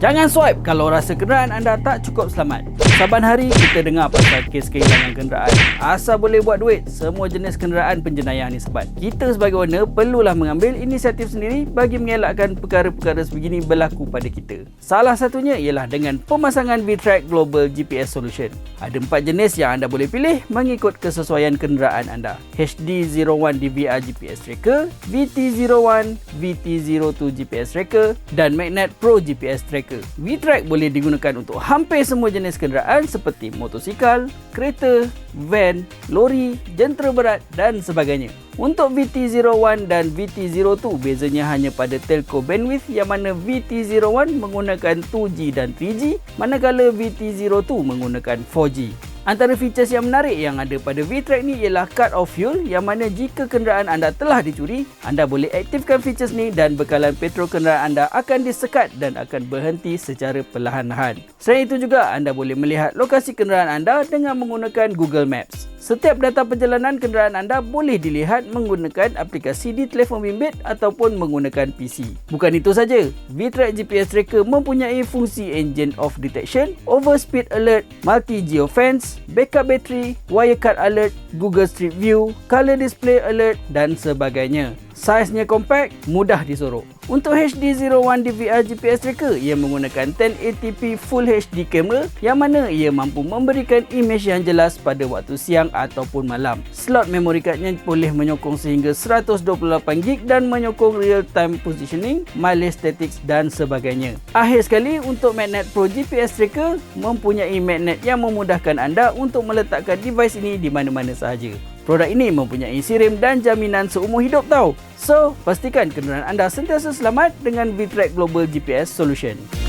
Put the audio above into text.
Jangan swipe kalau rasa kenderaan anda tak cukup selamat. Saban hari kita dengar pasal kes kehilangan kenderaan. Asal boleh buat duit, semua jenis kenderaan penjenayah ni sebat. Kita sebagai owner perlulah mengambil inisiatif sendiri bagi mengelakkan perkara-perkara sebegini berlaku pada kita. Salah satunya ialah dengan pemasangan VTrack Global GPS Solution. Ada empat jenis yang anda boleh pilih mengikut kesesuaian kenderaan anda. HD01 DVR GPS Tracker, VT01, VT02 GPS Tracker dan Magnet Pro GPS Tracker. V-Track boleh digunakan untuk hampir semua jenis kenderaan seperti motosikal, kereta, van, lori, jentera berat dan sebagainya. Untuk VT01 dan VT02 bezanya hanya pada telco bandwidth yang mana VT01 menggunakan 2G dan 3G manakala VT02 menggunakan 4G. Antara features yang menarik yang ada pada V-Track ni ialah cut off fuel yang mana jika kenderaan anda telah dicuri, anda boleh aktifkan features ni dan bekalan petrol kenderaan anda akan disekat dan akan berhenti secara perlahan-lahan. Selain itu juga, anda boleh melihat lokasi kenderaan anda dengan menggunakan Google Maps. Setiap data perjalanan kenderaan anda boleh dilihat menggunakan aplikasi di telefon bimbit ataupun menggunakan PC. Bukan itu saja, VTrack GPS Tracker mempunyai fungsi engine of detection, overspeed alert, multi geofence, backup battery, wirecard alert, Google Street View, color display alert dan sebagainya. Saiznya compact, mudah disorok. Untuk HD01 DVR GPS tracker, ia menggunakan 1080p Full HD camera yang mana ia mampu memberikan imej yang jelas pada waktu siang ataupun malam. Slot memory cardnya boleh menyokong sehingga 128GB dan menyokong real time positioning, mileage statics dan sebagainya. Akhir sekali, untuk Magnet Pro GPS tracker mempunyai magnet yang memudahkan anda untuk meletakkan device ini di mana-mana sahaja. Produk ini mempunyai sirim dan jaminan seumur hidup tau. So, pastikan kenderaan anda sentiasa selamat dengan VTrack Global GPS Solution.